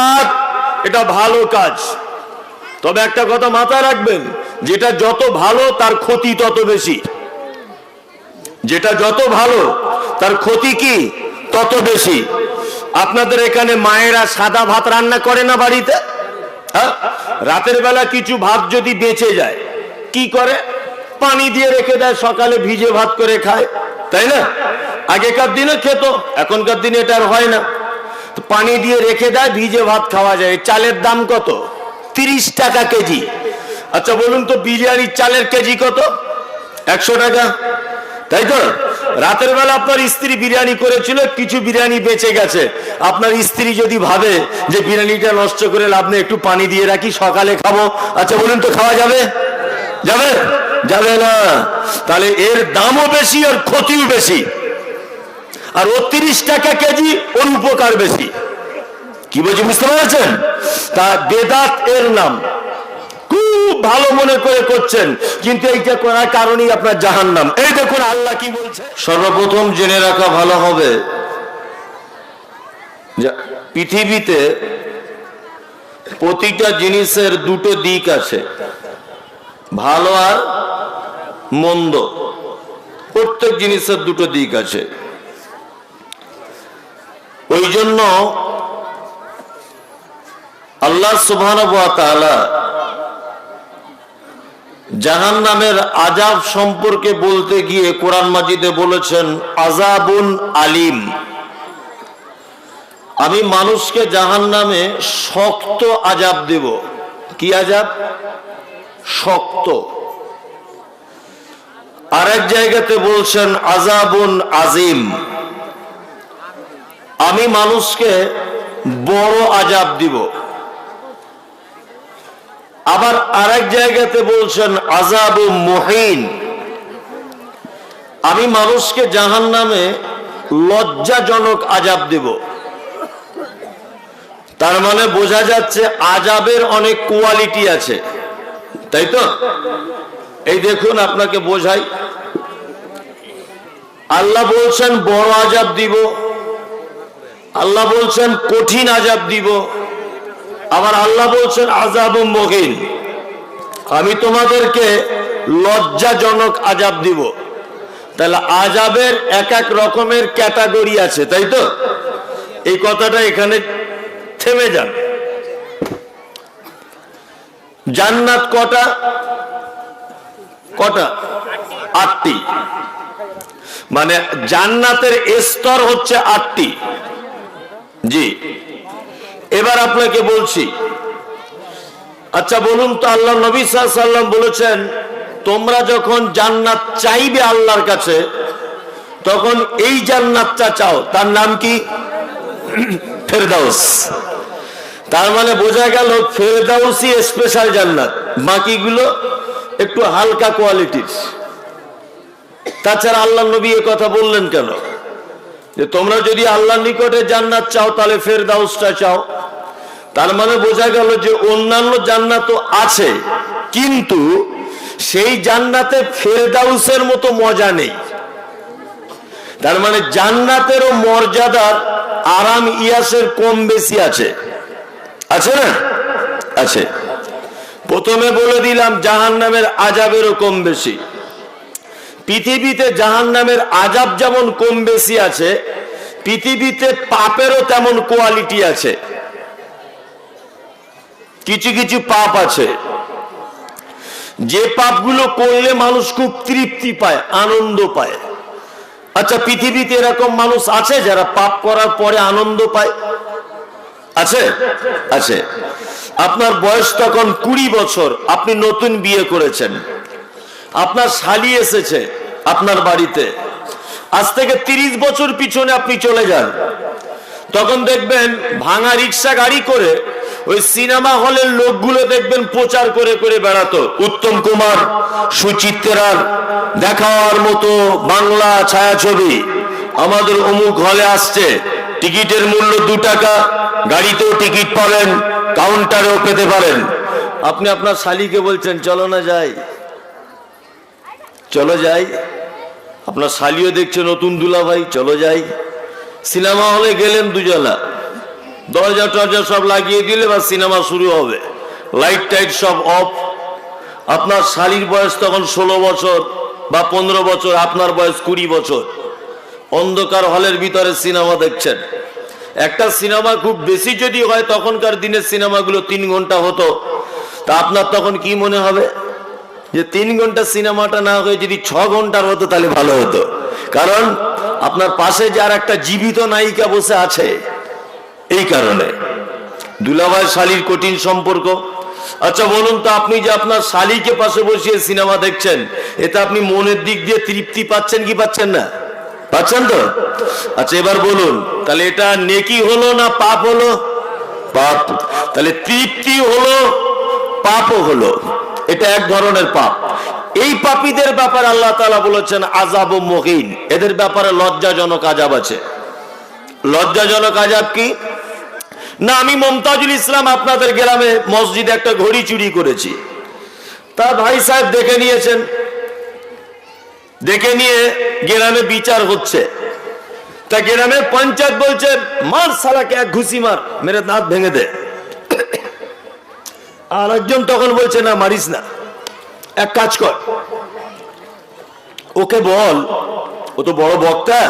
বেদাত এটা ভালো কাজ। তবে একটা কথা মাথায় রাখবেন, যেটা যত ভালো, তার ক্ষতি তত বেশি। যেটা যত ভালো, তার ক্ষতি কি? তত বেশি। আপনাদের এখানে মায়েরা সাদা ভাত রান্না করে না বাড়িতে? হ্যাঁ? রাতের বেলা কিছু ভাত যদি বেঁচে যায়, কি করে? পানি দিয়ে রেখে দেয়, সকালে ভিজে ভাত করে খায়। তাই না? আগেকার দিনে খেত, এখনকার দিনে এটা আর হয় না। পানি দিয়ে রেখে দেয় ভিজে ভাত খাওয়া যায়। চালের দাম কত? তিরিশ টাকা কেজি। আচ্ছা বলুন তো, বিরিয়ানির চালের কেজি কত? একশো টাকা। তাই তো? রাতের বেলা আপনার স্ত্রী বিরিয়ানি করেছিল, কিছু বিরিয়ানি বেঁচে গেছে। আপনার স্ত্রী যদি ভাবে যে বিরিয়ানিটা নষ্ট করে লাভ নেই, একটু পানি দিয়ে রাখি, সকালে খাব। আচ্ছা বলুন তো, খাওয়া যাবে? যাবে? যাবে না। তাহলে এর দামও বেশি আর ক্ষতিও বেশি। আর ও তিরিশ টাকা কেজি ওর উপকার বেশি। কি বলছি, বুঝতে পারছেন? তা বেদাত এর নাম। খুব ভালো মনে করে করছেন, কিন্তু এইটা করার কারণেই আপনার জাহান নাম এই দেখুন আল্লাহ কি বলছে। সর্বপ্রথম জেনে রাখা ভালো হবে পৃথিবীতে প্রতিটা জিনিসের দুটো দিক আছে, ভালো আর মন্দ। প্রত্যেক জিনিসের দুটো দিক আছে। ওই জন্য আল্লাহ সুবহান জাহান নামের আজাব সম্পর্কে বলতে গিয়ে কোরআন মাজিদে বলেছেন আজাবুন আলিম। আমি মানুষকে জাহান নামে শক্ত আজাব দেব। কি আজাব শক্ত। আরেক জায়গাতে বলছেন আজাবুন আজিম। আমি মানুষকে বড় আজাব দিব। আবার আরেক জায়গাতে বলছেন আজাব মহিন। আমি মানুষকে জাহান নামে লজ্জাজনক আজাব দেব। তার মানে বোঝা যাচ্ছে আজাবের অনেক কোয়ালিটি আছে। তাই তো? এই দেখুন, আপনাকে বোঝাই। আল্লাহ বলছেন, বড় আজাব দিব। আল্লাহ বলছেন, কঠিন আজাব দিব। আবার আল্লাহ বলছেন আজাব মহিন। আমি তোমাদেরকে লজ্জাজনক আজাব দিব। তাহলে আজাবের এক এক রকমের ক্যাটাগরি আছে, তাই তো? এই কথাটা এখানে থেমে যান। জান্নাত কটা? কটা? আটটি। মানে জান্নাতের স্তর হচ্ছে আটটি। জি। এবার আপনাকে বলছি। আচ্ছা বলুন তো, আল্লাহ নবী সাল্লাম বলেছেন, তোমরা যখন জান্নাত চাইবে আল্লাহর কাছে, তখন এই জান্নাতটা চাও। তার নাম কি? ফেরদাউস। তার মানে বোঝা গেল ফেরদাউসি স্পেশাল জান্নাত। বাকিগুলো একটু হালকা কোয়ালিটির তাছাড়া আল্লাহ নবী এ কথা বললেন কেন? যে তোমরা যদি আল্লাহর নিকটে জান্নাত চাও, তাহলে ফেরদাউসটা চাও। তার মানে বোঝা গেল যে অন্যান্য জান্নাত আছে, কিন্তু সেই জান্নাতে ফেরদাউসের মতো মজা নেই। তার মানে জান্নাতেরও মর্যাদার আরাম ইয়াসের কম বেশি আছে। আছে না? আছে। প্রথমে বলে দিলাম জাহান নামের আজাবেরও কম বেশি। পৃথিবীতে জাহান নামের আজাব যেমন কম বেশি আছে, পৃথিবীতে পাপেরও তেমন কোয়ালিটি আছে। কিছু কিছু পাপ আছে। যে পাপগুলো করলে মানুষ খুব তৃপ্তি পায়, আনন্দ পায়। আচ্ছা পৃথিবীতে এরকম মানুষ আছে যারা পাপ করার পরে আনন্দ পায়? আছে? আছে। আপনার বয়স তখন কুড়ি বছর, আপনি নতুন বিয়ে করেছেন। আপনার শালি এসেছে আপনার বাড়িতে। আজ থেকে তিরিশ বছর পিছনে আপনি চলে যান। তখন দেখবেন ভাঙা রিক্সা গাড়ি করে ওই সিনেমা হলের লোকগুলো দেখবেন প্রচার করে করে বেড়াতো। উত্তম কুমার সুচিত্রার দেখার মতো বাংলা ছায়াছবি আমাদের অমুক হলে আসছে। টিকিটের মূল্য দু টাকা, গাড়িতেও টিকিট পাবেন কাউন্টারেও পেতে পারেন। আপনি আপনার শালিকে বলছেন, চলো না যাই। চলো যাই। আপনার শালিও দেখছে নতুন দুলা ভাই চলো যাই। সিনেমা হলে গেলেন দুজনা। দরজা টরজা সব লাগিয়ে দিলে বা সিনেমা শুরু হবে। লাইট টাইট সব অফ। আপনার শালির বয়স তখন ষোলো বছর বা পনেরো বছর, আপনার বয়স কুড়ি বছর। অন্ধকার হলের ভিতরে সিনেমা দেখছেন। একটা সিনেমা খুব বেশি যদি হয়, তখনকার দিনের সিনেমাগুলো তিন ঘণ্টা হতো। তা আপনার তখন কি মনে হবে? যে তিন ঘণ্টা সিনেমাটা না হয়ে যদি ছ ঘণ্টার হতো তাহলে ভালো হতো। কারণ আপনার পাশে যার একটা জীবিত নায়িকা বসে আছে, এই কারণে। দুলাভাই শালির কঠিন সম্পর্ক। আচ্ছা বলুন তো আপনি যে আপনার শালিকে পাশে বসিয়ে সিনেমা দেখছেন, এতে আপনি মনের দিক দিয়ে তৃপ্তি পাচ্ছেন কি পাচ্ছেন না? পাচ্ছেন তো? আচ্ছা এবার বলুন, তাহলে এটা নেকি হলো না পাপ হলো? পাপ। তাহলে তৃপ্তি হলো, পাপও হলো। এটা এক ধরনের পাপ। এই পাপীদের ব্যাপারে আল্লাহ তাআলা বলেছেন আজাব মহিন। এদের ব্যাপারে লজ্জাজনক আজাব আছে। লজ্জাজনক আজাব কি? না, আমি মমতাজুল ইসলাম আপনাদের গ্রামে মসজিদে একটা ঘড়ি চুরি করেছি। তা ভাই সাহেব দেখে নিয়েছেন। দেখে নিয়ে গ্রামে বিচার হচ্ছে। তা গ্রামের পঞ্চায়েত বলছে, মার সালাকে এক ঘুষি মার, মেরে দাঁত ভেঙে দে। আর একজন তখন বলছে, না, মারিস না। এক কাজ কর। ওকে বল, ও তো বড় বক্তা,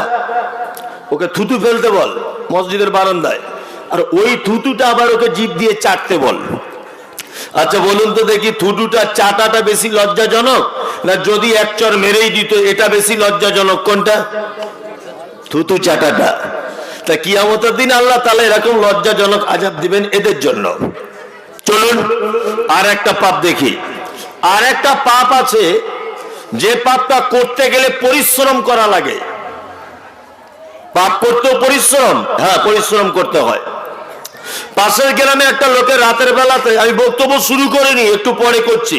ওকে থুতু ফেলতে বল মসজিদের বারান্দায়। আর ওই থুতুটা আবার ওকে জিভ দিয়ে চাটতে বল। আচ্ছা বলুন তো দেখি থুতুটা চাটাটা বেশি লজ্জাজনক, না যদি এক চর মেরেই দিত, এটা বেশি লজ্জাজনক কোনটা? থুতু চাটাটা। তা কি কিয়ামতের দিন আল্লাহ তালা এরকম লজ্জাজনক আজাব দিবেন এদের জন্য। চলুন আর একটা পাপ দেখি। আর একটা পাপ আছে, যে পাপটা করতে গেলে পরিশ্রম করা লাগে। পাপ করতেও পরিশ্রম হ্যাঁ পরিশ্রম করতে হয়। পাশের গ্রামে একটা লোকের রাতের বেলাতে আমি বক্তব্য শুরু করিনি, একটু পরে করছি।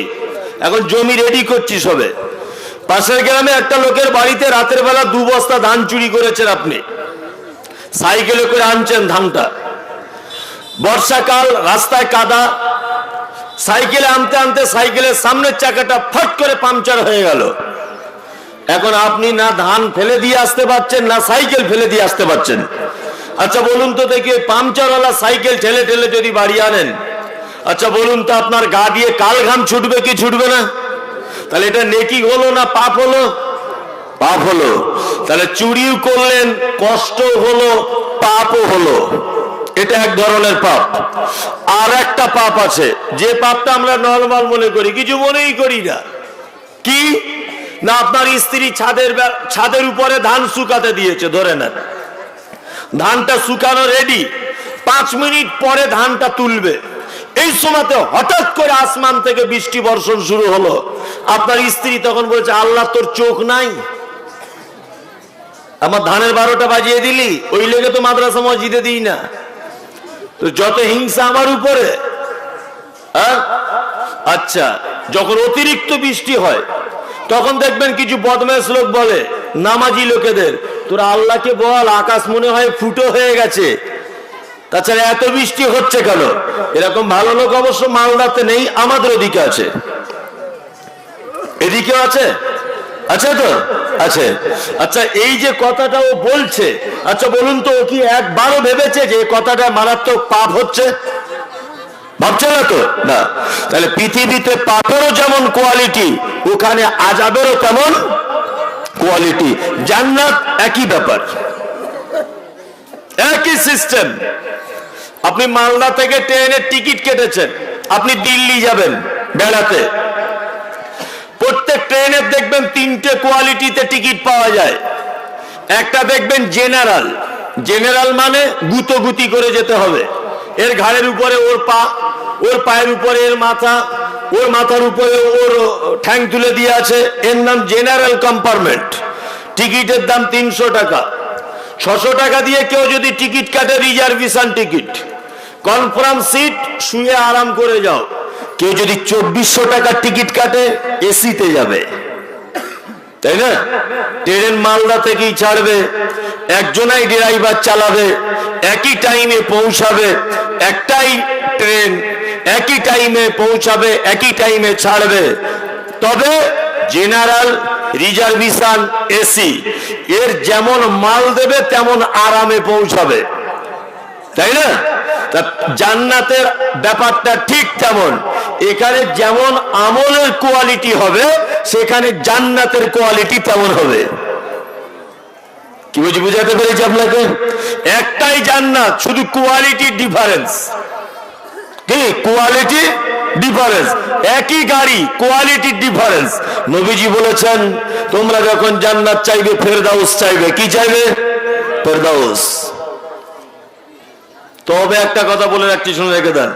এখন জমি রেডি করছি সবে। পাশের গ্রামে একটা লোকের বাড়িতে রাতের বেলা দু বস্তা ধান চুরি করেছেন আপনি। সাইকেলে করে আনছেন ধানটা। বর্ষাকাল, রাস্তায় কাদা, সাইকেলে আনতে আনতে সাইকেলের সামনের চাকাটা ফট করে পাংচার হয়ে গেল। এখন আপনি না ধান ফেলে দিয়ে আসতে পারছেন, না সাইকেল ফেলে দিয়ে আসতে পারছেন। আচ্ছা বলুন তো দেখি পাংচারওয়ালা সাইকেল ঠেলে ঠেলে যদি বাড়ি আনেন আচ্ছা বলুন তো আপনার গা দিয়ে কাল ঘাম ছুটবে কি ছুটবে না? তাহলে এটা নেকি হলো না পাপ হলো? পাপ হলো। তাহলে চুরিও করলেন কষ্ট হলো, পাপও হলো। এটা এক ধরনের পাপ। আর একটা পাপ আছে, যে পাপটা আমরা নর্মাল মনে করি, কিছু মনেই করি না। কি? না, আপনার স্ত্রী ছাদের ছাদের উপরে ধান শুকাতে দিয়েছে, ধরে নেন। ধানটা শুকানো রেডি পাঁচ মিনিট পরে ধানটা তুলবে। এই সময়তে হঠাৎ করে আসমান থেকে বৃষ্টি বর্ষণ শুরু হলো। আপনার স্ত্রী তখন বলছে, আল্লাহ, তোর চোখ নাই। আমার ধানের বারোটা বাজিয়ে দিলি, ওই লেগে তো মাদ্রাসা মসজিদে দিই না। তো যত হিংসা আমার উপরে হ্যাঁ? আচ্ছা যখন অতিরিক্ত বৃষ্টি হয়, তখন দেখবেন কিছু বদমাস লোক বলে, নামাজি লোকেদের, তোরা আল্লাহকে বল, আকাশ মনে হয় ফুটো হয়ে গেছে। তাছাড়া এত বৃষ্টি হচ্ছে কেন? এরকম ভালো লোক অবশ্য মালদাতে নেই, আমাদের ওদিকে আছে। এদিকেও আছে? আছে তো? আছে আচ্ছা এই যে কথাটা ও বলছে আচ্ছা বলুন তো, ও কি একবারও ভেবেছে যে কথাটা মারাত্মক পাপ হচ্ছে? ভাবছে না তো? না। তাহলে পৃথিবীতে পাপেরও যেমন কোয়ালিটি ওখানে আজাবেরও তেমন কোয়ালিটি জান্নাত একই ব্যাপার। একই সিস্টেম আপনি মালদা থেকে ট্রেনের টিকিট কেটেছেন, আপনি দিল্লি যাবেন বেড়াতে। প্রত্যেক ট্রেনের দেখবেন তিনটে কোয়ালিটিতে টিকিট পাওয়া যায়। একটা দেখবেন জেনারেল জেনারেল মানে গুতো গুতি করে যেতে হবে। এর ঘাড়ের উপরে ওর পা, ওর পায়ের উপরে এর মাথা, ওর মাথার উপরে ওর ঠ্যাং তুলে দিয়ে আছে। এর নাম জেনারেল কম্পার্টমেন্ট টিকিটের দাম তিনশো টাকা। ছশো টাকা দিয়ে কেউ যদি টিকিট কাটে রিজার্ভেশন টিকিট কনফার্ম সিট শুয়ে আরাম করে যাও। কেউ যদি চব্বিশশো টাকার টিকিট কাটে, এসিতে যাবে। তাই না? ট্রেন মালদা থেকেই ছাড়বে, একজনাই ড্রাইভার চালাবে, একই টাইমে পৌঁছাবে, একটাই ট্রেন একই টাইমে পৌঁছাবে, একই টাইমে ছাড়বে। তবে জেনারেল রিজার্ভেশন এসি এর যেমন মাল দেবে, তেমন আরামে পৌঁছাবে। তাই না? জান্নাতের ব্যাপারটা ঠিক তেমন। এখানে যেমন আমলের কোয়ালিটি হবে, সেখানে জান্নাতের কোয়ালিটি তেমন হবে। কি বুঝি বুঝাতে পেরেছি আপনাকে? একটাই জান্নাত, শুধু কোয়ালিটি ডিফারেন্স কি? কোয়ালিটি ডিফারেন্স একই গাড়ি কোয়ালিটি ডিফারেন্স নবীজি বলেছেন, তোমরা যখন জান্নাত চাইবে, ফেরদাউস চাইবে। কি চাইবে? ফেরদাউস। তবে একটা কথা বলে রাখছি, শুনে রেখে দেন।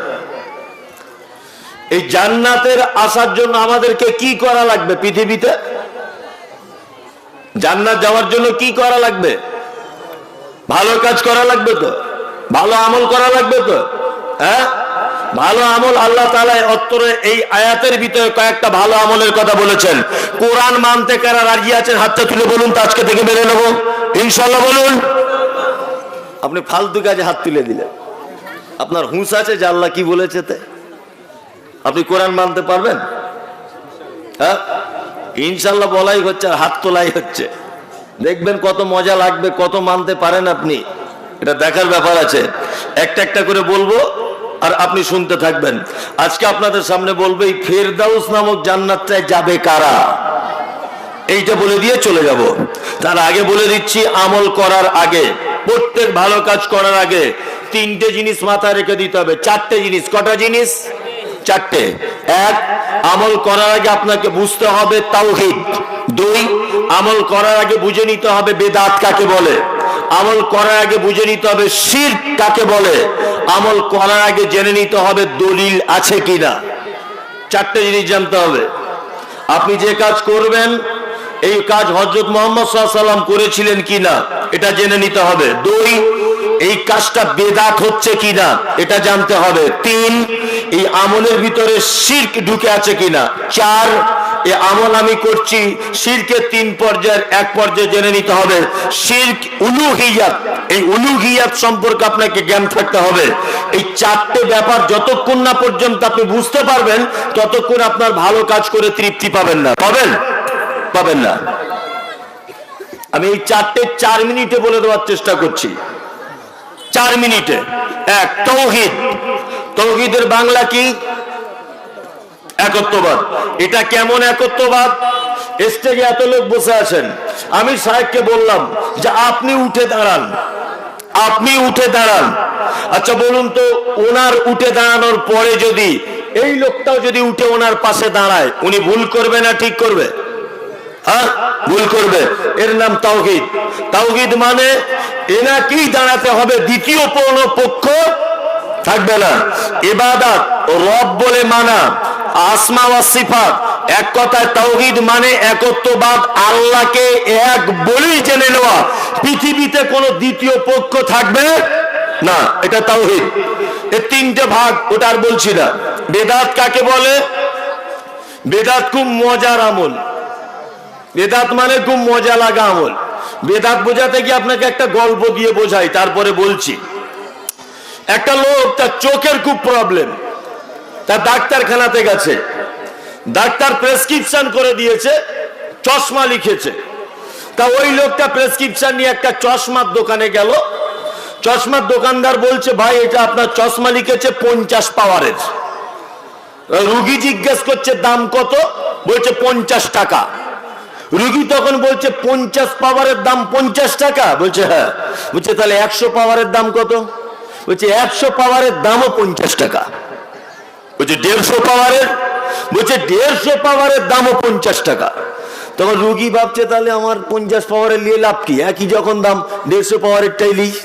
এই জান্নাতের আসার জন্য আমাদেরকে কি করা লাগবে পৃথিবীতে? জান্নাত যাওয়ার জন্য কি করা লাগবে? ভালো কাজ করা লাগবে তো? ভালো আমল করা লাগবে তো? হ্যাঁ? ভালো আমল আল্লাহ অত্তরে এই আয়াতের ভিতরে কয়েকটা ভালো আমলের কথা বলেছেন। কোরআন মানতে কারা রাজি আছেন? হাতটা তুলে বলুন তো, আজকে থেকে মেনে নেব। ইনশাল্লাহ বলুন। আপনি ফালতু কাজে হাত তুলে দিলেন। আপনার হুঁশ আছে যে আল্লাহ কি বলেছে তে? আপনি কোরআন মানতে পারবেন? হ্যাঁ? ইনশাল্লাহ বলাই হচ্ছে আর হাত তোলাই হচ্ছে। দেখবেন কত মজা লাগবে, কত মানতে পারেন আপনি। এটা দেখার ব্যাপার আছে। একটা একটা করে বলব আর আপনি শুনতে থাকবেন। আজকে আপনাদের সামনে বলব ফেরদাউস নামক জান্নাতটায় যাবে কারা? এইটা বলে দিয়ে চলে যাব। তার আগে বলে দিচ্ছি, আমল করার আগে, প্রত্যেক ভালো কাজ করার আগে তিনটে জিনিস মাথায় রেখে দিতে হবে। চারটে জিনিস। কটা জিনিস? চারটে। এক, আমল করার আগে আপনাকে বুঝতে হবে তাওহিদ। দুই, আমল করার আগে বুঝে নিতে হবে বেদাত কাকে বলে। আমল করার আগে বুঝে নিতে হবে শির কাকে বলে। আমল করার আগে জেনে নিতে হবে দলিল আছে কিনা। চারটে জিনিস জানতে হবে। আপনি যে কাজ করবেন, এই কাজ হজরত মোহাম্মদ সাল্লাম করেছিলেন কিনা, এটা জেনে নিতে হবে। দুই এই কাজটা বেদাত হচ্ছে কিনা, এটা জানতে হবে। তিন, এই আমলের ভিতরে শির্ক ঢুকে আছে কিনা। চার এই আমল আমি করছি শিরকে তিন পর্যায়ের এক পর্যায়ে জেনে নিতে হবে। শির্ক উলুহিয়াত, এই উলুহিয়াত সম্পর্কে আপনাকে জ্ঞান থাকতে হবে। এই চারটে ব্যাপার যতক্ষণ না পর্যন্ত আপনি বুঝতে পারবেন, ততক্ষণ আপনার ভালো কাজ করে তৃপ্তি পাবেন না। পাবেন? পাবেন না। আমি এই চারটে চার মিনিটে বলে দেওয়ার চেষ্টা করছি। চার মিনিটে। এক, তৌহিদ। তৌহিদের বাংলা কি? একত্ববাদ। এটা কেমন একত্ববাদ? স্টেজে এত লোক বসে আছেন। আমি সাহেবকে বললাম যে আপনি উঠে দাঁড়ান। আপনি উঠে দাঁড়ান। আচ্ছা বলুন তো, ওনার উঠে দাঁড়ানোর পরে যদি এই লোকটাও যদি উঠে ওনার পাশে দাঁড়ায়, উনি ভুল করবে না ঠিক করবে? হ্যাঁ? ভুল করবে। এর নাম তাওহিদ। তাওহিদ মানে এনাকেই দাঁড়াতে হবে দ্বিতীয় কোনো পক্ষ থাকবে না। এবাদাত রব বলে মানা, আসমা ওয়া সিফাত। এক কথায় তাওহিদ মানে একত্ববাদ, আল্লাহকে এক বলেই জেনে নেওয়া। পৃথিবীতে কোনো দ্বিতীয় পক্ষ থাকবে না। এটা তাওহিদ। এর তিনটে ভাগ, ওটা আর বলছি না। বেদাত কাকে বলে? বেদাত খুব মজার আমল। বেদাত মানে খুব মজা লাগা আমল। বেদাত বোঝাতে গিয়ে আপনাকে একটা গল্প দিয়ে বোঝাই, তারপরে বলছি। একটা লোক তার চোখের খুব প্রবলেম তার ডাক্তারখানাতে গেছে। ডাক্তার প্রেসক্রিপশন করে দিয়েছে, চশমা লিখেছে। তা ওই লোকটা প্রেসক্রিপশন নিয়ে একটা চশমার দোকানে গেল। চশমার দোকানদার বলছে, ভাই, এটা আপনার চশমা লিখেছে পঞ্চাশ পাওয়ারের রুগী জিজ্ঞেস করছে, দাম কত? বলছে, পঞ্চাশ টাকা। রুগী তখন বলছে, পঞ্চাশ পাওয়ারের দাম পঞ্চাশ টাকা? বলছে হ্যাঁ। বলছে, তাহলে একশো পাওয়ারের দাম কত? বলছে, একশো পাওয়ারের দামও পঞ্চাশ টাকা। বলছে, দেড়শো পাওয়ারের? বলছে, দেড়শো পাওয়ারের দামও পঞ্চাশ টাকা। তখন রুগী ভাবছে, তাহলে আমার পঞ্চাশ পাওয়ারের নিয়ে লাভ কি? একই যখন দাম, দেড়শো পাওয়ারেরটাই লিস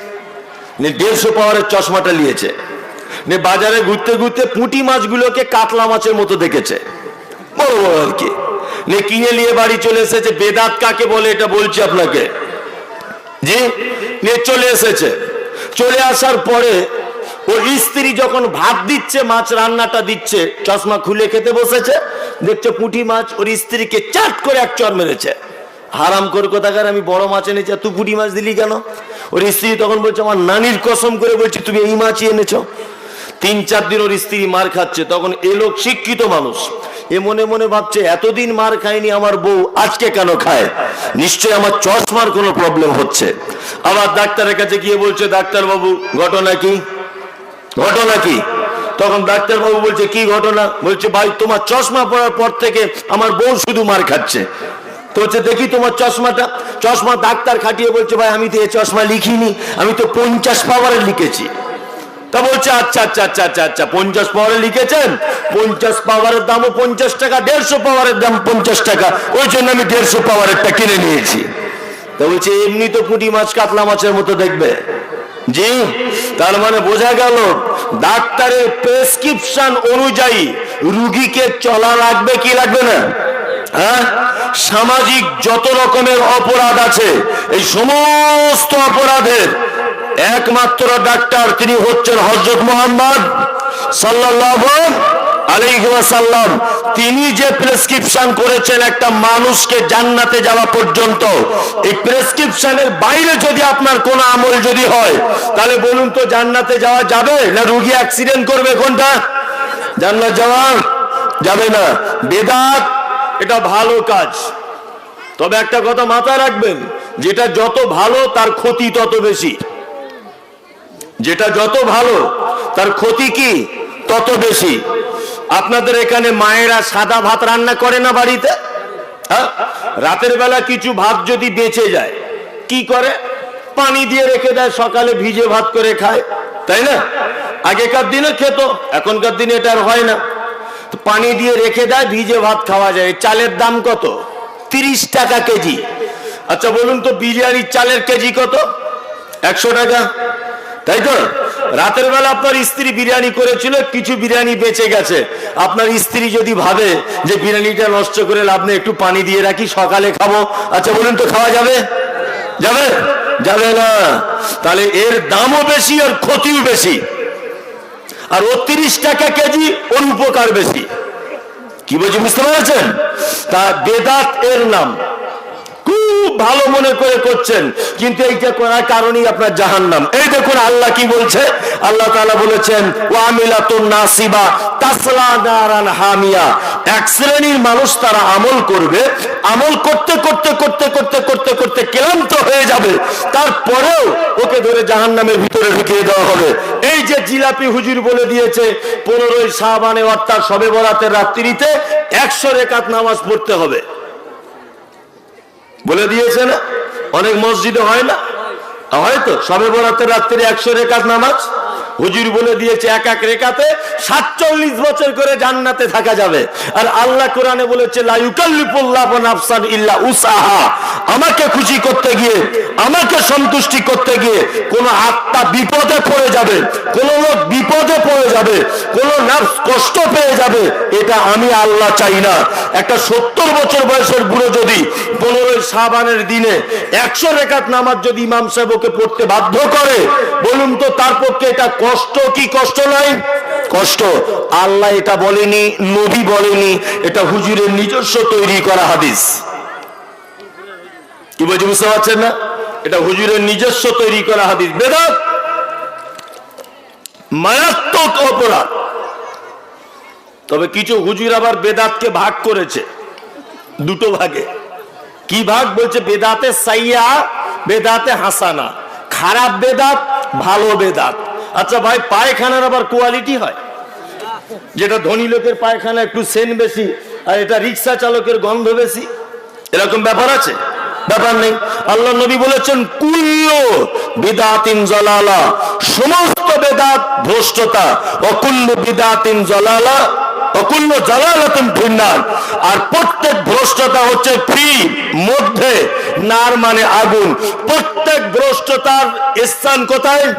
দেড়শো পাওয়ারের চশমাটা নিয়েছে। বাজারে ঘুরতে ঘুরতে পুঁটি মাছগুলোকে কাতলা মাছের মতো দেখেছে। বড় বড় আর কি। কিনে নিয়ে বাড়ি চলে এসেছে। বেদাত কাকে বলে এটা বলছি আপনাকে। জি? নিয়ে চলে এসেছে। চলে আসার পরে ওর স্ত্রী যখন ভাত দিচ্ছে, মাছ রান্নাটা দিচ্ছে, চশমা খুলে খেতে বসেছে, দেখছে পুঁটি মাছ, ওর স্ত্রীকে চাট করে এক চর মেরেছে। হারাম করে কোথাকার, আমি বড় মাছ এনেছি তুই পুঁটি মাছ দিলি কেন? ওর স্ত্রী তখন বলছে, আমার নানির কসম করে বলছি, তুমি এই মাছই এনেছো। তিন চার দিন ওর স্ত্রী মার খাচ্ছে। তখন এ লোক শিক্ষিত মানুষ। এ মনে মনে ভাবছে, এতদিন মার খায়নি আমার বউ, আজকে কেন খায়? নিশ্চয় আমার চশমার কোনো প্রবলেম হচ্ছে। আবার ডাক্তারের কাছে গিয়ে বলছে ডাক্তার বাবু ঘটনা কি? ঘটনা কি? তখন ডাক্তার বাবু বলছে, কি ঘটনা? বলছে, ভাই, তোমার চশমা পরার পর থেকে আমার বউ শুধু মার খাচ্ছে। তো হচ্ছে দেখি তোমার চশমাটা। চশমা ডাক্তার খাটিয়ে বলছে, ভাই, আমি তো এই চশমা লিখিনি, আমি তো পঞ্চাশ পাওয়ারে লিখেছি। তা বলছে আচ্ছা আচ্ছা আচ্ছা আচ্ছা আচ্ছা পঞ্চাশ পাওয়ারে লিখেছেন? পঞ্চাশ পাওয়ারের দামও পঞ্চাশ টাকা, দেড়শো পাওয়ারের দাম পঞ্চাশ টাকা। ওই জন্য আমি দেড়শো পাওয়ারেরটা কিনে নিয়েছি। তা বলছে, এমনি তো পুঁটি মাছ, কাতলা মাছের মতো দেখবে। জি, তার মানে বোঝা গেল, ডাক্তারের প্রেসক্রিপশন অনুযায়ী রুগীকে চলা লাগবে কি লাগবে না? হ্যাঁ? সামাজিক যত রকমের অপরাধ আছে, এই সমস্ত অপরাধের একমাত্র ডাক্তার তিনি হচ্ছেন হজরত মোহাম্মদ সাল্লাল্লাহু আলাইহি ওয়াসাল্লাম। তিনি যে প্রেসক্রিপশন করেছেন একটা মানুষকে জান্নাতে যাওয়া পর্যন্ত, এই প্রেসক্রিপশনের বাইরে যদি আপনার কোনো আমল যদি হয়, তাহলে বলুন তো জান্নাতে যাওয়া যাবে না রুগী অ্যাক্সিডেন্ট করবে কোনটা? জান্নাত যাওয়া যাবে না। বেদাত, এটা ভালো কাজ। তবে একটা কথা মাথায় রাখবেন, যেটা যত ভালো তার ক্ষতি তত বেশি। যেটা যত ভালো, তার ক্ষতি কি? তত বেশি। আপনাদের এখানে মায়েরা সাদা ভাত রান্না করে না বাড়িতে? হ্যাঁ? রাতের বেলা কিছু ভাত যদি বেঁচে যায়, কি করে? পানি দিয়ে রেখে দেয়, সকালে ভিজে ভাত করে খায়। তাই না? আগেকার দিনে খেত, এখনকার দিনে এটা আর হয় না। পানি দিয়ে রেখে দেয়, ভিজে ভাত খাওয়া যায়। চালের দাম কত? তিরিশ টাকা কেজি। আচ্ছা বলুন তো, বিরিয়ানির চালের কেজি কত? একশো টাকা। তাই তো? রাতের বেলা আপনার স্ত্রী বিরিয়ানি করেছিল, কিছু বিরিয়ানি বেঁচে গেছে। আপনার স্ত্রী যদি ভাবে যে বিরিয়ানিটা নষ্ট করে লাভ নেই, একটু পানি দিয়ে রাখি, সকালে খাব। আচ্ছা বলুন তো, খাওয়া যাবে? যাবে? যাবে না। তাহলে এর দামও বেশি আর ক্ষতিও বেশি। আর ও তিরিশ টাকা কেজি, ওর উপকার বেশি। কি বলছি, বুঝতে পারছেন? তা বেদাত এর নাম। খুব ভালো মনে করে করছেন। কিন্তু এইটা করার কারণেই আপনার জাহান্নাম। এই দেখুন আল্লাহ কি বলছে? আল্লাহ তাআলা বলেছেন নাসিবা হামিয়া। এক শ্রেণির মানুষ তারা আমল করবে, আমল করতে করতে করতে করতে করতে করতে ক্লান্ত হয়ে যাবে। তারপরেও ওকে ধরে জাহান্নামের ভিতরে ঢুকিয়ে দেওয়া হবে। এই যে জিলাপি হুজুর বলে দিয়েছে, পনেরোই শাহবানে অর্থাৎ সবে বরাতের রাত্রিতে একশো রেখাত নামাজ পড়তে হবে। বলে দিয়েছে না? অনেক মসজিদে হয় না? হয়তো সবে বরাতের রাত্রে একশো রেখাত নামাজ। হুজুর বলে দিয়েছে, এক এক রেখাতে সাতচল্লিশ বছর করে জান্নাতে থাকা যাবে। আর আল্লাহ কোরআনে বলেছে আমাকে খুশি করতে গিয়ে, আমাকে সন্তুষ্টি করতে গিয়ে কোন আত্মা বিপদে পড়ে যাবে, কোন লোক বিপদে পড়ে যাবে, কোন নাফস কষ্ট পেয়ে যাবে, এটা আমি আল্লাহ চাই না। একটা সত্তর বছর বয়সের বুড়ো যদি পনেরোই সাবানের দিনে একশো রেখাত নামাজ যদি ইমাম সাহেবকে পড়তে বাধ্য করে, বলুন তো তার পক্ষে এটা কষ্ট কি কষ্ট নয় কষ্ট। আল্লাহ এটা বলেনি, নবী বলেনি, এটা হুজুরের নিজস্ব তৈরি করা হাদিস। কি বলছি, বুঝতে পারছেন না? এটা হুজুরের নিজস্ব তৈরি করা হাদিস। বেদাত মারাত্মক অপরাধ। তবে কিছু হুজুর আবার বেদাতকে ভাগ করেছে, দুটো ভাগে। কি ভাগ? বলছে, বেদাতে সাইয়া, বেদাতে হাসানা। খারাপ বেদাত, ভালো বেদাত। আচ্ছা ভাই, পায়খানার আবার কোয়ালিটি হয়? যেটা ধনী লোকের পায়খানা একটু সেন বেশি, আর এটা রিক্সা চালকের গন্ধ বেশি। এরকম ব্যাপার আছে? ব্যাপার নেই। আল্লাহ নবী বলেছেন, কুল্লো বিদাতিন জলালা। সমস্ত বেদাত ভ্রষ্টতা। অকুল্ল বিদাতিন জলালা। অকুল্ল জালালাতুন ফিন্নার। আর প্রত্যেক ভ্রষ্টতা হচ্ছে ফি, মধ্যে। নার মানে আগুন। প্রত্যেক ভ্রষ্টতার স্থান কোথায়?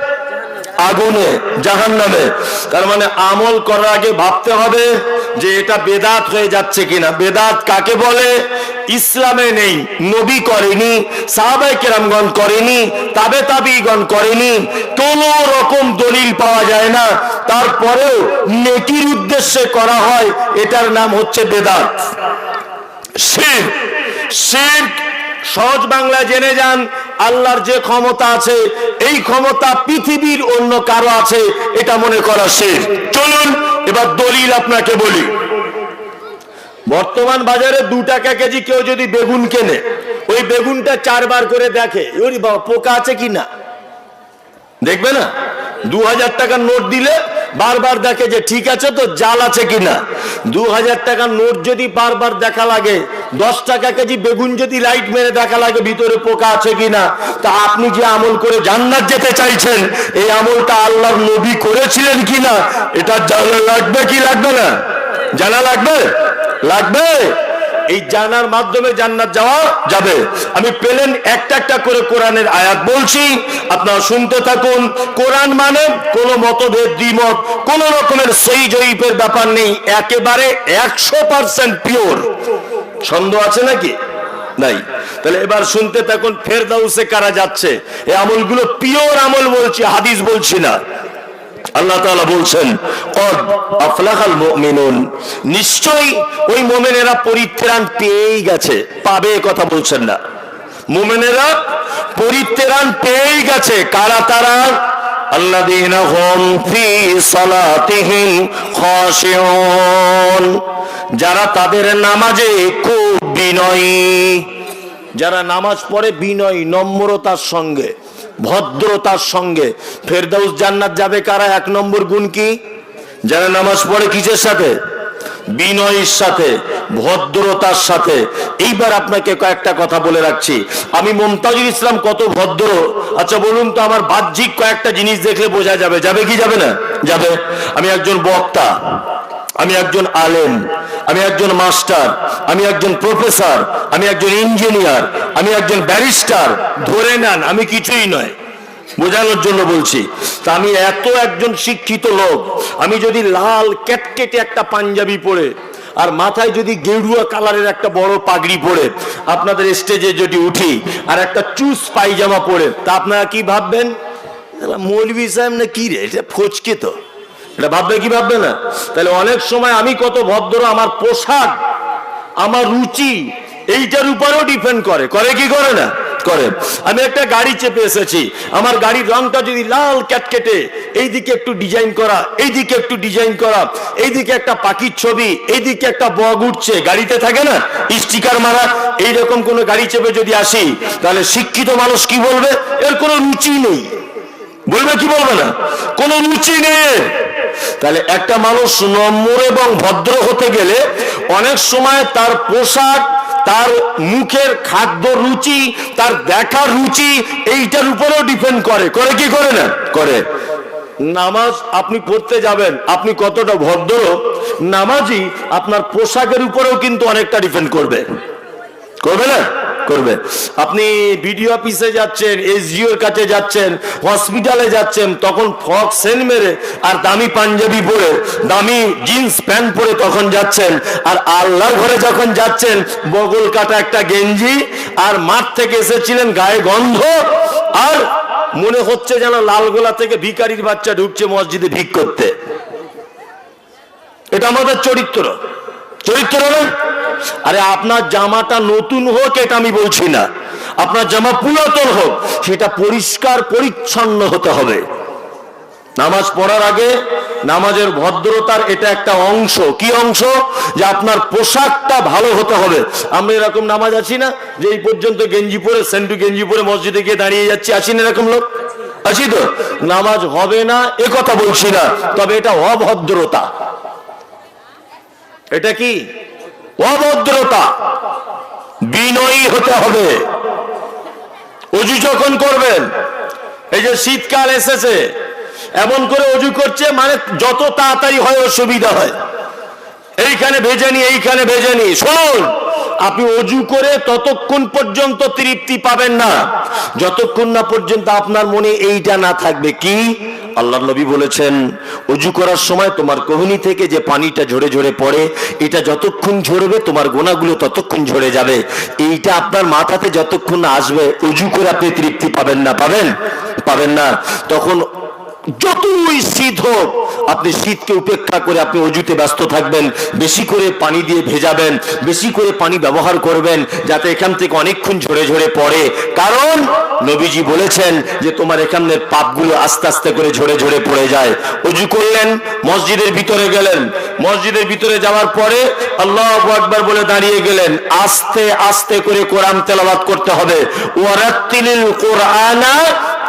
আগুনে জাহান নামে তার মানে আমল করার আগে ভাবতে হবে যে এটা বেদাত হয়ে যাচ্ছে কিনা। বেদাত কাকে বলে? ইসলামে নেই, নবী করেনি সাহাবাই কেরামগণ করেনি, তাবে তাবিগণ করেনি। কোন রকম দলিল পাওয়া যায় না। তারপরেও নেকির উদ্দেশ্যে করা হয়, এটার নাম হচ্ছে বেদাত। শির। শির সহজ বাংলা জেনে যান, আল্লাহর যে ক্ষমতা আছে, এই ক্ষমতা পৃথিবীর অন্য কারও আছে, এটা মনে করা শেষ। চলুন, এবার দলিল আপনাকে বলি। বর্তমান বাজারে দু টাকা কেজি কেউ যদি বেগুন কেনে, ওই বেগুনটা চারবার করে দেখে, ওরে বাবা, পোকা আছে কি না? দেখবে না? দু হাজার টাকার নোট দিলে বারবার দেখে যে ঠিক আছে তো, জাল আছে কিনা দু হাজার টাকার নোট যদি বারবার দেখা লাগে দশ টাকা কেজি বেগুন যদি লাইট মেরে দেখা লাগে ভিতরে পোকা আছে কিনা, তা আপনি যে আমল করে জান্নাত যেতে চাইছেন, এই আমলটা আল্লাহর নবী করেছিলেন কিনা, এটা জানা লাগবে কি লাগবে না? জানা লাগবে? লাগবে? এই জানার মাধ্যমে জান্নাত যাওয়া যাবে। আমি পেলেন একটা একটা করে কোরআনের আয়াত বলছি, আপনারা শুনতে থাকুন। কোরআন মানে কোন মতভেদ, দ্বিমত, কোন রকমের সেই জয়ীপের ব্যাপার নেই, একেবারে একশো পার্সেন্ট পিওর সন্দেহ আছে নাকি? নাই। তাহলে এবার শুনতে থাকুন, ফেরদাউসে কারা যাচ্ছে? এই আমলগুলো পিওর আমল বলছি, হাদিস বলছি না। আল্লাহ তাআলা বলছেন, কদ ওই মুমিনেরা পরিত্রাণ পেয়েই গেছে, পাবে কথা বলছেন না। মুমিনেরা পরিত্রাণ পেয়েই গেছে। কারা তারা? সালাতিহিম খাশিউন। যারা তাদের নামাজে খুব বিনয়ী। যারা নামাজ পড়ে বিনয়, নম্রতার সঙ্গে, ভদ্রতার সঙ্গে। ফেরদাউস জান্নাত যাবে কারা? এক নম্বর গুণ কি? যারা নামাজ পড়ে কিসের সাথে? বিনয়ের সাথে, ভদ্রতার সাথে। এইবার আপনাকে কয়েকটা কথা বলে রাখছি। আমি মমতাজুল ইসলাম কত ভদ্র? আচ্ছা বলুন তো আমার বাহ্যিক কয়েকটা জিনিস দেখলে বোঝা যাবে। যাবে কি যাবে না? যাবে। আমি একজন বক্তা, আমি একজন আলেম, আমি একজন মাস্টার, আমি একজন প্রফেসর, আমি একজন ইঞ্জিনিয়ার, আমি একজন ব্যারিস্টার। ধরে নেন, আমি কিছুই নয়। বোঝানোর জন্য বলছি, তা আমি এত একজন শিক্ষিত লোক, আমি যদি লাল ক্যাটকেটে একটা পাঞ্জাবি পরে, আর মাথায় যদি গেরুয়া কালারের একটা বড় পাগড়ি পরে, আপনাদের স্টেজে যদি উঠি, আর একটা চুস পাইজামা পরে, তা আপনারা কি ভাববেন? মৌলভী সাহেব না কি রে, এটা ফচকে তো। এটা ভাববে কি ভাববে না? তাহলে অনেক সময় আমি কত ভদ্র, আমার পোশাক, আমার রুচি, এইটার উপরেও ডিপেন্ড করে। করে কি করে না? করে। আমি একটা গাড়ি চেপে এসেছি। আমার গাড়ির রংটা যদি লাল ক্যাটকেটে, এইদিকে একটু ডিজাইন করা, এইদিকে একটু ডিজাইন করা, এইদিকে একটা পাখির ছবি, এইদিকে একটা বগ উঠছে, গাড়িতে থাকে না? স্টিকার মারা, এইরকম কোনো গাড়ি চেপে যদি আসি, তাহলে শিক্ষিত মানুষ কি বলবে? এর কোনো রুচি নেই। বলবে কি বলবে না? কোনো রুচি নেই। তাহলে একটা মানুষ নম্র এবং ভদ্র হতে গেলে অনেক সময় তার পোশাক, তার মুখের খাদ্য রুচি, তার দেখার রুচি এইটার উপরেও ডিপেন্ড করে। করে কি, করে না? করে। নামাজ আপনি পড়তে যাবেন, আপনি কতটা ভদ্র, নামাজই আপনার পোশাকের উপরেও কিন্তু অনেকটা ডিপেন্ড করবে। করবে না? করবে। আপনি বিডিও অফিসে যাচ্ছেন এসডিওর কাছে যাচ্ছেন হসপিটালে যাচ্ছেন, তখন ফক সেন মেরে আর দামি পাঞ্জাবি পরে, দামি জিন্স প্যান্ট পরে তখন যাচ্ছেন। আর আল্লাহর ঘরে যখন যাচ্ছেন, বগল কাটা একটা গেঞ্জি আর মাঠ থেকে এসেছিলেন, গায়ে গন্ধ আর মনে হচ্ছে যেন লালগোলা থেকে ভিকারির বাচ্চা ঢুকছে মসজিদে ভিক করতে। এটা আমাদের চরিত্র। চরিত্র না? আরে আপনার জামাটা নতুন হোক, এটা আমি বলছি না। আপনার জামা পুরাতন হোক, সেটা পরিষ্কার পরিচ্ছন্ন হতে হবে। নামাজ পড়ার আগে নামাজের ভদ্রতার এটা একটা অংশ। কি অংশ? যে আপনার পোশাকটা ভালো হতে হবে। আমরা এরকম নামাজ আছি না যে এই পর্যন্ত গেঞ্জি পরে সেন্টু গেঞ্জি পরে মসজিদে গিয়ে দাঁড়িয়ে যাচ্ছি। আছি না এরকম লোক? আছি তো? নামাজ হবে না, এ কথা বলছি না। তবে এটা অভদ্রতা। এটা কি? অভদ্রতা। বিনয়ী হতে হবে। অজু যখন করবেন, এই যে শীতকাল এসেছে, এমন করে অজু করছে মানে যত তাড়াতাড়ি হয়, অসুবিধা সুবিধা হয়। এইখানে ভেজে নি, এইখানে ভেজে নি। শুনুন, আপনি অজু করে ততক্ষণ পর্যন্ত তৃপ্তি পাবেন না। যতক্ষণ না পর্যন্ত আপনার মনে এইটা না থাকবে, কি? আল্লাহ নবী বলেছেন, অজু করার সময় তোমার কোহনি থেকে যে পানিটা ঝরে ঝরে পড়ে, এটা যতক্ষণ ঝরবে, তোমার গোনাগুলো ততক্ষণ ঝরে যাবে। এইটা আপনার মাথাতে যতক্ষণ না আসবে, অজু করে আপনি তৃপ্তি পাবেন না। পাবেন? পাবেন না। তখন যতই শীত হোক, আপনি শীতকে উপেক্ষা করে আপনি অজুতে ব্যস্ত থাকবেন, বেশি করে পানি দিয়ে ভেজাবেন, বেশি করে পানি ব্যবহার করবেন, যাতে এখান থেকে অনেকক্ষণ ঝরে ঝরে পড়ে। কারণ নবীজি বলেছেন যে তোমার এখানের পাপগুলো আস্তে আস্তে করে ঝরে ঝরে পড়ে যায়। অজু করলেন, মসজিদের ভিতরে গেলেন। মসজিদের ভিতরে যাওয়ার পরে আল্লাহ আকবার বলে দাঁড়িয়ে গেলেন, আস্তে আস্তে করে কোরআন তেলাবাদ করতে হবে। ওয়ারাত্তিলিল কোরআনা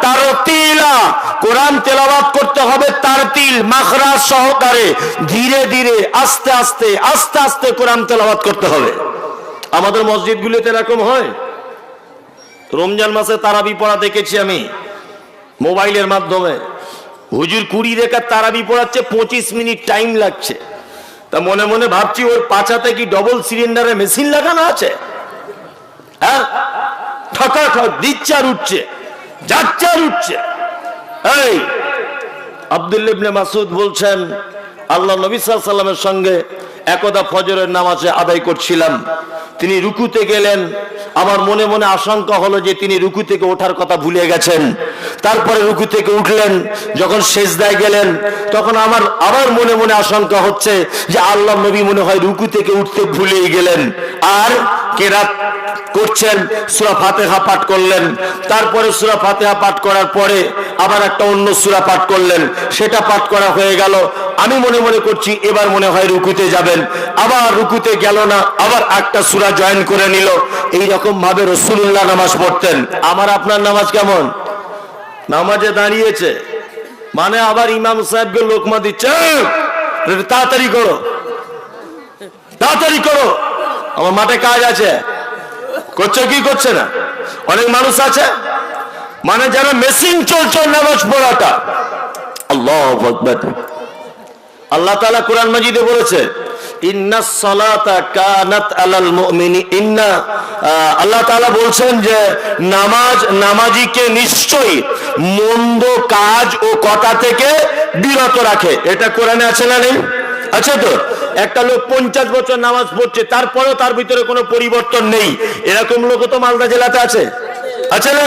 তারতিলা। কোরআন তেলাওয়াত করতে হবে তারতিল, মাখরাজ সহকারে। ধীরে ধীরে, আস্তে আস্তে আস্তে আস্তে কোরআন তেলাওয়াত করতে হবে। আমাদের মসজিদগুলিতে এরকম হয়? রমজান মাসে তারাবি পড়া দেখেছি আমি, মোবাইলের মাধ্যমে। হুজুর কুড়ি রেখার তারাবি পড়াচ্ছে, পঁচিশ মিনিট টাইম লাগছে। তা মনে মনে ভাবছি, ওর পাছাতে কি ডবল সিলিন্ডারে মেশিন লাগানো আছে? হ্যাঁ? ঠকা ঠক দিচ্ছে আর উঠছে। যাচ্ছে আর উঠছে। এই আবদুল্লিবনে মাসুদ বলছেন, আল্লাহ নবী সঙ্গে একদা ফজরের নামাজে আদায় করছিলাম। তিনি রুকুতে গেলেন। আমার মনে মনে আশঙ্কা হলো যে তিনি রুকু থেকে ওঠার কথা ভুলে গেছেন। তারপরে রুকু থেকে উঠলেন, যখন সেজদায় গেলেন, তখন আমার আবার মনে মনে আশঙ্কা হচ্ছে যে আল্লাহ নবী মনে হয় রুকু থেকে উঠতে ভুলেই গেলেন। আর কেরাত করছেন? সুরা ফাতেহা পাঠ করলেন। তারপরে সুরা ফাতেহা পাঠ করার পরে আবার একটা অন্য সুরা পাঠ করলেন। সেটা পাঠ করা হয়ে গেল। আমি মনে মনে করছি এবার মনে হয় রুকুতে যাবেন। আবার রুকুতে গেল না, আবার একটা সুরা জয়েন করে নিল। এই রকম ভাবে রসুল্লাহ নামাজ পড়তেন। আমার আপনার নামাজ কেমন? নামাজে দাঁড়িয়েছে। মানে আবার ইমাম সাহেবকে লোকমা দিচ্ছে তাড়াতাড়ি করো তাড়াতাড়ি করো। আমার মাঠে কাজ আছে। করছে কি করছে না? অনেক মানুষ আছে। মানে যারা মেশিন চলছে নামাজ পড়াটা। আল্লাহ আল্লাহ তাআলা কোরআন মাজিদে বলেছে ইন্না সালাতা কানাত আলাল মুমিনি ইন্না আল্লাহ তাআলা বলছেন যে নামাজ, নামাজিকে নিশ্চয়ই মন্দ কাজ ও কথা থেকে বিরত রাখে। এটা কোরআনে আছে না নেই? আছে তো? একটা লোক পঞ্চাশ বছর নামাজ পড়ছে, তারপরেও তার ভিতরে কোনো পরিবর্তন নেই। এরকম লোক তো মালদা জেলাতে আছে। আছে না?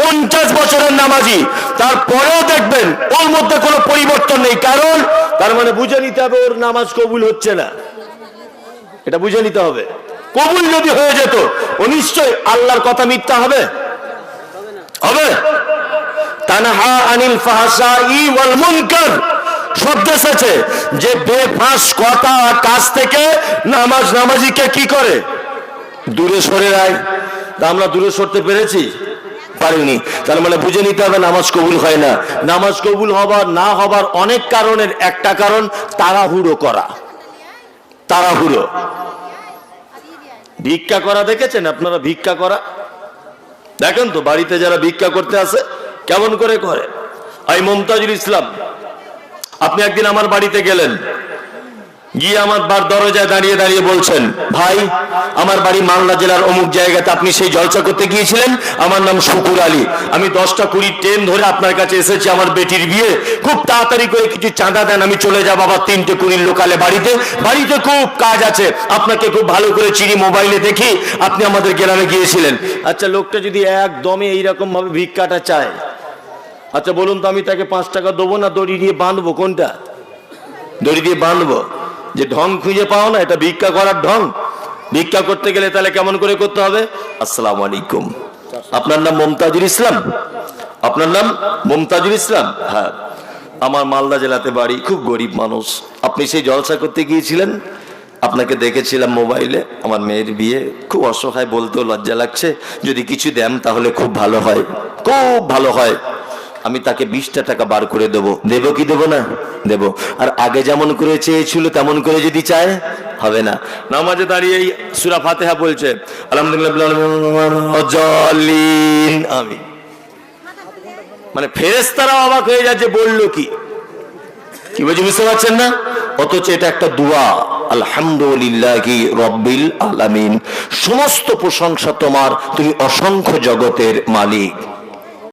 পঞ্চাশ বছরের নামাজি, তারপরেও দেখবেন ওর মধ্যে কোনো পরিবর্তন নেই। কারণ? তার মানে বুঝে নিতে হবে ওর নামাজ কবুল হচ্ছে না। এটা বুঝে নিতে হবে। কবুল যদি হয়ে যেত, ও নিশ্চয় আল্লাহর কথা মিথ্যা হবে? হবে? তানহা আনিল ওয়াল যে কথা থেকে নামাজ করে? দূরে রায়। আমরা দূরে সরতে পেরেছি? পারিনি। মানে বুঝে নিতে হবে নামাজ কবুল হয় না। নামাজ কবুল হবার, না হবার অনেক কারণের একটা কারণ, তাড়াহুড়ো করা। তাড়াহুড়ো। ভিক্ষা করা দেখেছেন আপনারা? ভিক্ষা করা? দেখেন তো, বাড়িতে যারা ভিক্ষা করতে আসে, কেমন করে করে? আই মমতাজুল ইসলাম, আপনি একদিন আমার বাড়িতে গেলেন। গিয়ে আমার বার দরজায় দাঁড়িয়ে দাঁড়িয়ে বলছেন ভাই আমার বাড়ি মালদা জেলার অমুক জায়গাতে আপনি সেই জলসা করতে গিয়েছিলেন? আমার নাম শুকুর আলী। আমি দশটা কুড়ি ট্রেন ধরে আপনার কাছে এসেছি আমার বেটির বিয়ে। খুব তাড়াতাড়ি করে কিছু চাঁদা দেন আমি চলে যাব আবার তিনটে কুড়ির লোকালে বাড়িতে। বাড়িতে খুব কাজ আছে। আপনাকে খুব ভালো করে চিনি মোবাইলে দেখি আপনি আমাদের গ্রামে গিয়েছিলেন। আচ্ছা লোকটা যদি একদমই এইরকম ভাবে ভিক্ষাটা চায় আচ্ছা বলুন তো আমি তাকে পাঁচ টাকা দেবো না দড়ি দিয়ে বাঁধবো কোনটা? দড়ি দিয়ে বাঁধবো? যে ঢং খুঁজে পাও না, এটা ভিক্ষা করার ঢং। ভিক্ষা করতে গেলে তাহলে কেমন করে করতে হবে? আসসালামু আলাইকুম। আপনার নাম মমতাজুল ইসলাম? আপনার নাম মমতাজুল ইসলাম? হ্যাঁ। আমার মালদা জেলাতে বাড়ি, খুব গরিব মানুষ। আপনি সেই জলসা করতে গিয়েছিলেন? আপনাকে দেখেছিলাম মোবাইলে। আমার মেয়ের বিয়ে। খুব অসহায়, বলতেও লজ্জা লাগছে। যদি কিছু দেন তাহলে খুব ভালো হয়। খুব ভালো হয়। আমি তাকে বিশটা টাকা বার করে দেবো। দেবো কি দেবো না? দেব। আর আগে যেমন করে চেয়েছিল, তেমন করে যদি চায়, হবে না। নামাজে দাঁড়িয়ে সুরা ফাতেহা বলছে, আলহামদুলিল্লাহ আমি মানে ফেরেস্তারা অবাক হয়ে যাচ্ছে বলল কি? কি বলছি বুঝতে পারছেন না? অথচ এটা একটা দোয়া, আলহামদুলিল্লাহি রব্বিল আলামিন। সমস্ত প্রশংসা তোমার, তুমি অসংখ্য জগতের মালিক।